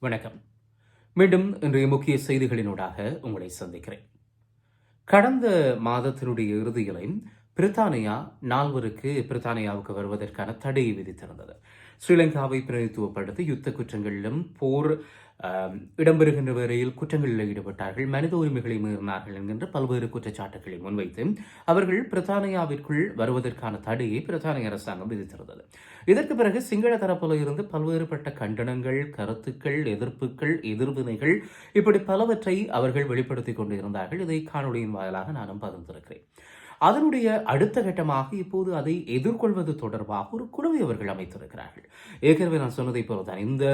வணக்கம். மீண்டும் இன்றைய முக்கிய செய்திகளினூடாக உங்களை சந்திக்கிறேன். கடந்த மாதத்தினுடைய இறுதியிலே பிரித்தானியா நால்வருக்கு பிரித்தானியாவுக்கு வருவதற்கான தடையை விதித்திருந்தது. ஸ்ரீலங்காவை பிரதித்துவப்படுத்தி யுத்த குற்றங்களிலும் போர் இடம்பெறுகின்ற வரையில் குற்றங்களில் ஈடுபட்டார்கள் மனித உரிமைகளை மீறினார்கள் என்கின்ற பல்வேறு குற்றச்சாட்டுகளை முன்வைத்து அவர்கள் பிரித்தானியாவிற்குள் வருவதற்கான தடையை பிரித்தானிய அரசாங்கம் விதித்திருந்தது. இதற்கு பிறகு சிங்கள தரப்பில் இருந்து பல்வேறுபட்ட கண்டனங்கள் கருத்துக்கள் எதிர்ப்புகள் எதிர்வினைகள் இப்படி பலவற்றை அவர்கள் வெளிப்படுத்திக் கொண்டிருந்தார்கள். இதை காணொளியின் வாயிலாக நானும் பகிர்ந்திருக்கிறேன். அதனுடைய அடுத்த கட்டமாக இப்போது அதை எதிர்கொள்வது தொடர்பாக ஒரு குழுவை அவர்கள் அமைத்திருக்கிறார்கள். ஏற்கனவே நான் சொன்னதை போலதான் இந்த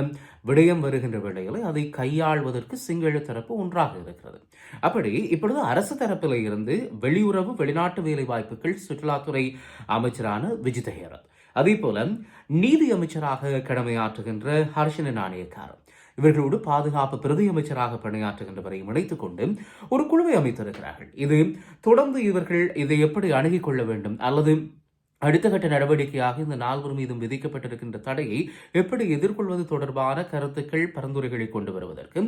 விடயம் வருகின்ற வேளையில் அதை கையாள்வதற்கு சிங்கள தரப்பு ஒன்றாக இருக்கிறது. அப்படி இப்பொழுது அரசு தரப்பில் இருந்து வெளியுறவு வெளிநாட்டு வேலை வாய்ப்புகள் சுற்றுலாத்துறை அமைச்சரான விஜித ஹேரத் அதே போல நீதி அமைச்சராக கடமையாற்றுகின்ற ஹர்ஷன நாணயக்காரன் இவர்களோடு பாதுகாப்பு பிரதி அமைச்சராக பணியாற்றுகின்றவரையும் இணைத்துக் கொண்டு ஒரு குழுவை அமைத்திருக்கிறார்கள். இது தொடர்ந்து இவர்கள் இதை எப்படி அணுகிக் கொள்ள வேண்டும் அல்லது அடுத்த கட்ட நடவடிக்கையாக இந்த நால்வர் மீதும் விதிக்கப்பட்டிருக்கின்ற தடையை எப்படி எதிர்கொள்வது தொடர்பான கருத்துக்கள் பரிந்துரைகளை கொண்டு வருவதற்கு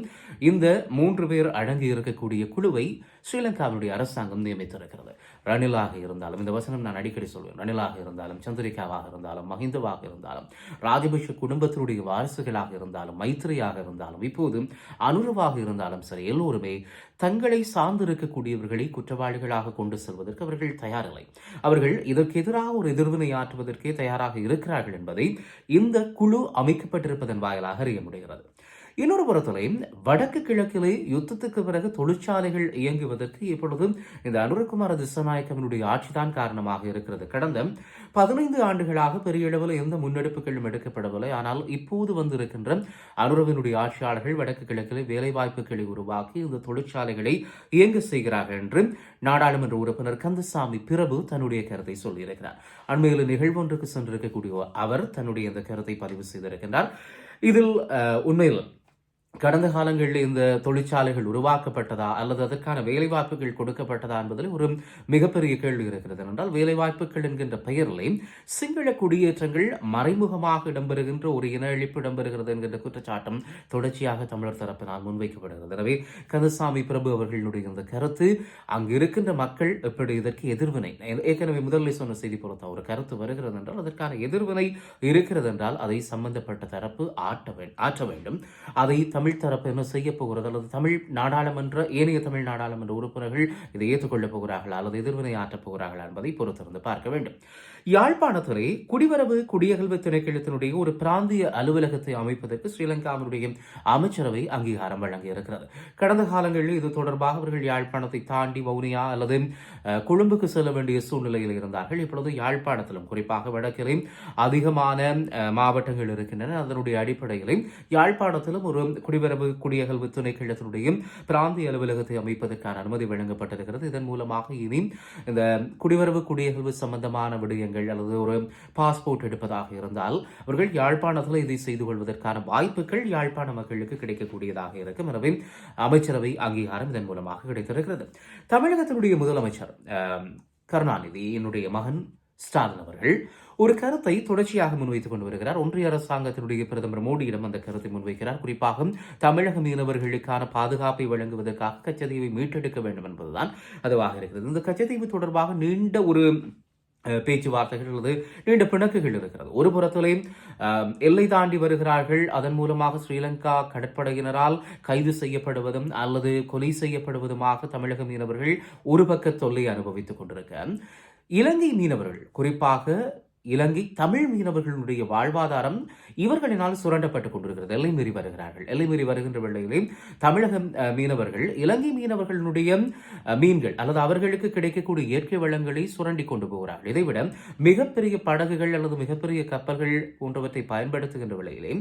இந்த மூன்று பேர் அடங்கி இருக்கக்கூடிய குழுவை ஸ்ரீலங்காவினுடைய அரசாங்கம் நியமித்திருக்கிறது. ரணிலாக இருந்தாலும் இந்த வசனம் நான் அடிக்கடி சொல்வேன் ரணிலாக இருந்தாலும் சந்திரிகாவாக இருந்தாலும் மஹிந்தவாக இருந்தாலும் ராஜபக்ஷ குடும்பத்தினுடைய வாரிசுகளாக இருந்தாலும் மைத்திரியாக இருந்தாலும் இப்போது அனுரவாக இருந்தாலும் சரி எல்லோருமே தங்களை சார்ந்திருக்கக்கூடியவர்களை குற்றவாளிகளாக கொண்டு செல்வதற்கு அவர்கள் தயாரில்லை. அவர்கள் இதற்கு எதிராக ஒரு எதிர்வினை ஆற்றுவதற்கே தயாராக இருக்கிறார்கள் என்பதை இந்த குழு அமைக்கப்பட்டிருப்பதன் வாயிலாக அறிய முடிகிறது. இன்னொரு புறத்திலே வடக்கு கிழக்கிலே யுத்தத்துக்கு பிறகு தொழிற்சாலைகள் இயங்குவதற்கு இப்பொழுது இந்த அனுரகுமார திசநாயக்கவனுடைய ஆட்சிதான் காரணமாக இருக்கிறது. கடந்த பதினைந்து ஆண்டுகளாக பெரிய அளவில் எந்த முன்னெடுப்புகளும் எடுக்கப்படவில்லை. ஆனால் இப்போது வந்திருக்கின்ற அனுரவினுடைய ஆட்சியாளர்கள் வடக்கு கிழக்கிலே வேலைவாய்ப்புகளை உருவாக்கி இந்த தொழிற்சாலைகளை இயங்க செய்கிறார்கள் என்று நாடாளுமன்ற உறுப்பினர் கந்தசாமி பிரபு தன்னுடைய கருத்தை சொல்லியிருக்கிறார். அண்மையில் நிகழ்வு ஒன்றுக்கு சென்றிருக்கக்கூடிய அவர் தன்னுடைய இந்த கருத்தை பதிவு செய்திருக்கின்றார். இதில் உண்மையில் கடந்த காலங்களில் இந்த தொழிற்சாலைகள் உருவாக்கப்பட்டதா அல்லது அதற்கான வேலைவாய்ப்புகள் கொடுக்கப்பட்டதா என்பதில் ஒரு மிகப்பெரிய கேள்வி இருக்கிறது. என்றால் வேலைவாய்ப்புகள் என்கின்ற பெயரிலே சிங்கள குடியேற்றங்கள் மறைமுகமாக இடம்பெறுகின்ற ஒரு இன அழிப்பு இடம்பெறுகிறது என்கின்ற குற்றச்சாட்டம் தொடர்ச்சியாக தமிழர் தரப்பினால் முன்வைக்கப்படுகிறது. எனவே கந்தசாமி பிரபு அவர்களுடைய இந்த கருத்து அங்கு இருக்கின்ற மக்கள் எப்படி இதற்கு எதிர்வினை? ஏற்கனவே முதலில் சொன்ன செய்தி பொறுத்த ஒரு கருத்து வருகிறது என்றால் அதற்கான எதிர்வினை இருக்கிறது என்றால் அதை சம்பந்தப்பட்ட தரப்பு ஆட்ட ஆற்ற வேண்டும். அதை தமிழ் தமிழ் தரப்பு என்ன செய்ய போகிறது? அல்லது தமிழ் நாடாளுமன்ற ஏனைய தமிழ் நாடாளுமன்ற உறுப்பினர்கள் இதை ஏற்றுக்கொள்ளப் போகிறார்களா? அல்லது எதிர்வினை ஆற்றப் போகிறார்களா என்பதை பொறுத்திருந்து பார்க்க வேண்டும். யாழ்ப்பாணத்திலே குடிவரவு குடியகல்வு திணைக்களத்தினுடைய ஒரு பிராந்திய அலுவலகத்தை அமைப்பதற்கு ஸ்ரீலங்காவினுடைய அமைச்சரவை அங்கீகாரம் வழங்கியிருக்கிறது. கடந்த காலங்களில் இது தொடர்பாக அவர்கள் யாழ்ப்பாணத்தை தாண்டி வவுனியா அல்லது கொழும்புக்கு செல்ல வேண்டிய சூழ்நிலையில் இருந்தார்கள். இப்பொழுது யாழ்ப்பாணத்திலும் குறிப்பாக வடக்கிலே அதிகமான மாவட்டங்கள் இருக்கின்றன. அதனுடைய அடிப்படையிலும் யாழ்ப்பாணத்திலும் ஒரு குடிவரவு குடியகல்வு திணைக்களத்தினுடைய பிராந்திய அலுவலகத்தை அமைப்பதற்கான அனுமதி வழங்கப்பட்டிருக்கிறது. இதன் மூலமாக இனி இந்த குடிவரவு குடியகல்வு சம்பந்தமான விடயங்கள் அல்லது ஒரு பாஸ்போர்ட் எடுப்பதாக இருந்தால் அவர்கள் யாழ்ப்பாணத்தில் இதை செய்து கொள்வதற்கான வாய்ப்புகள் யாழ்ப்பாண மக்களுக்கு கிடைக்கக்கூடியதாக இருக்கும் எனவே அமைச்சரவை அங்கீகாரம் இதன் மூலமாக கிடைத்திருக்கிறது. தமிழகத்தினுடைய முதலமைச்சர் கருணாநிதி என்னுடைய மகன் ஸ்டாலின் அவர்கள் ஒரு கருத்தை தொடர்ச்சியாக முன்வைத்துக் கொண்டு வருகிறார். ஒன்றிய அரசாங்கத்தினுடைய பிரதமர் மோடியிடம் அந்த கருத்தை முன்வைக்கிறார். குறிப்பாக தமிழக மீனவர்களுக்கான பாதுகாப்பை வழங்குவதற்காக கச்சதீவை மீட்டெடுக்க வேண்டும் என்பதுதான் அதுவாக இருக்கிறது. இந்த கச்சதீவு தொடர்பாக நீண்ட ஒரு பேச்சுவார்த்தைகள் அல்லது நீண்ட பிணக்குகள் இருக்கிறது. ஒரு புறத்திலே எல்லை தாண்டி வருகிறார்கள். அதன் மூலமாக ஸ்ரீலங்கா கடற்படையினரால் கைது செய்யப்படுவதும் அல்லது கொலை செய்யப்படுவதுமாக தமிழக மீனவர்கள் ஒரு பக்க தொல்லை அனுபவித்துக் கொண்டிருக்க. இலங்கை மீனவர்கள் குறிப்பாக இலங்கை தமிழ் மீனவர்களுடைய வாழ்வாதாரம் இவர்களினால் சுரண்டப்பட்டுக் கொண்டிருக்கிறது. எல்லை மீறி வருகிறார்கள். எல்லை மீறி வருகின்ற வேளையிலே தமிழக மீனவர்கள் இலங்கை மீனவர்களுடைய மீன்கள் அல்லது அவர்களுக்கு கிடைக்கக்கூடிய இயற்கை வளங்களை சுரண்டி கொண்டு போகிறார்கள். இதைவிட மிகப்பெரிய படகுகள் அல்லது மிகப்பெரிய கப்பல்கள் போன்றவற்றை பயன்படுத்துகின்ற வேளையிலே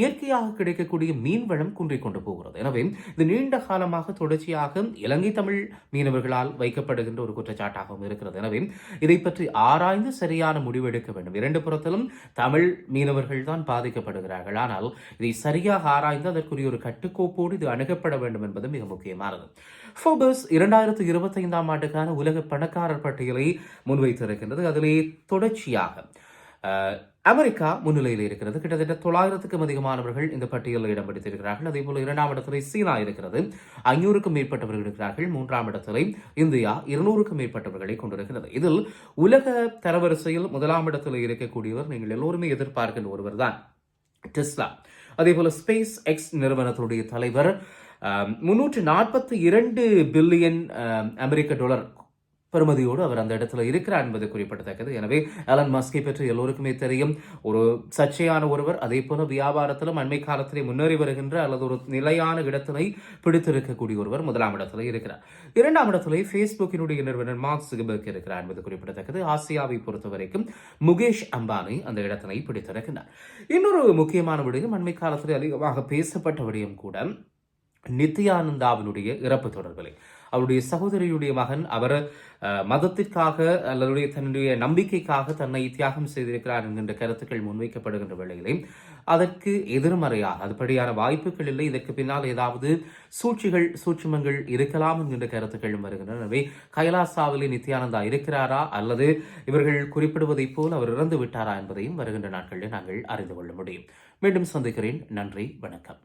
இயற்கையாக கிடைக்கக்கூடிய மீன் வளம் குன்றிக் கொண்டு போகிறது. எனவே இது நீண்ட காலமாக தொடர்ச்சியாக இலங்கை தமிழ் மீனவர்களால் வைக்கப்படுகின்ற ஒரு குற்றச்சாட்டாகவும் இருக்கிறது. எனவே இதை பற்றி ஆராய்ந்து சரியான முடிவெடுக்க வேண்டும். இரண்டு புறத்திலும் தமிழ் மீனவர்கள் தான் பாதிக்கப்படுகிறார்கள். ஆனால் இதை சரியாக ஆராய்ந்து அதற்குரிய ஒரு கட்டுக்கோப்போடு இது அணுகப்பட வேண்டும் என்பது மிக முக்கியமானது. ஃபோபஸ் இரண்டாயிரத்து இருபத்தைந்தாம் ஆண்டுக்கான உலக பணக்காரர் பட்டியலை முன்வைத்திருக்கின்றது. அதிலே தொடர்ச்சியாக அமெரிக்கா முன்னிலையில் இருக்கிறது. கிட்டத்தட்ட தொள்ளாயிரத்துக்கும் அதிகமானவர்கள் இந்த பட்டியலில் இடம் பிடித்திருக்கிறார்கள். அதே போல இரண்டாம் இடத்திலே சீனா இருக்கிறது. ஐநூறுக்கும் மேற்பட்டவர்கள் இருக்கிறார்கள். மூன்றாம் இடத்திலே இந்தியா இருநூறுக்கும் மேற்பட்டவர்களை கொண்டிருக்கிறது. இதில் உலக தரவரிசையில் முதலாம் இடத்தில் இருக்கக்கூடியவர் நீங்கள் எல்லோருமே எதிர்பார்க்கின்ற ஒருவர் தான் டெஸ்லா. அதே போல ஸ்பேஸ் எக்ஸ் நிறுவனத்துடைய தலைவர் முன்னூற்று நாற்பத்தி இரண்டு பில்லியன் அமெரிக்க டாலர் பெருமதியோடு அவர் அந்த இடத்துல இருக்கிறார் என்பது குறிப்பிடத்தக்கது. எனவே அலன் மஸ்கை பற்றி எல்லோருக்குமே தெரியும். ஒரு சர்ச்சையான ஒருவர் அதே போல வியாபாரத்திலும் அண்மை காலத்திலே முன்னேறி வருகின்ற அல்லது ஒரு நிலையான இடத்தினை பிடித்திருக்கக்கூடிய ஒருவர் முதலாம் இடத்துல இருக்கிறார். இரண்டாம் இடத்திலே ஃபேஸ்புக்கினுடைய நிறுவனர் மார்க் சுகபர்க் இருக்கிறார் என்பது குறிப்பிடத்தக்கது. ஆசியாவை பொறுத்த வரைக்கும் முகேஷ் அம்பானி அந்த இடத்தினை பிடித்திருக்கின்றார் இன்னொரு முக்கியமான விடயம் அண்மை காலத்தில் அதிகமாக பேசப்பட்ட விடயம் கூட நித்யானந்தாவினுடைய இறப்பு தொடர்பிலே. அவருடைய சகோதரியுடைய மகன் அவர் மதத்திற்காக அல்லது தன்னுடைய நம்பிக்கைக்காக தன்னை தியாகம் செய்திருக்கிறார் என்கின்ற கருத்துக்கள் முன்வைக்கப்படுகின்ற வேளையிலே அதற்கு எதிர்மறையாக அதுபடியான வாய்ப்புகள் இல்லை இதற்கு பின்னால் ஏதாவது சூழ்ச்சிகள் சூட்சுமங்கள் இருக்கலாம் என்கின்ற கருத்துக்களும் வருகின்றன. எனவே கைலாசாவிலே நித்யானந்தா இருக்கிறாரா அல்லது இவர்கள் குறிப்பிடுவதைப் போல் அவர் இறந்து விட்டாரா என்பதையும் வருகின்ற நாட்களில் நாங்கள் அறிந்து கொள்ள முடியும். மீண்டும் சந்திக்கிறேன். நன்றி வணக்கம்.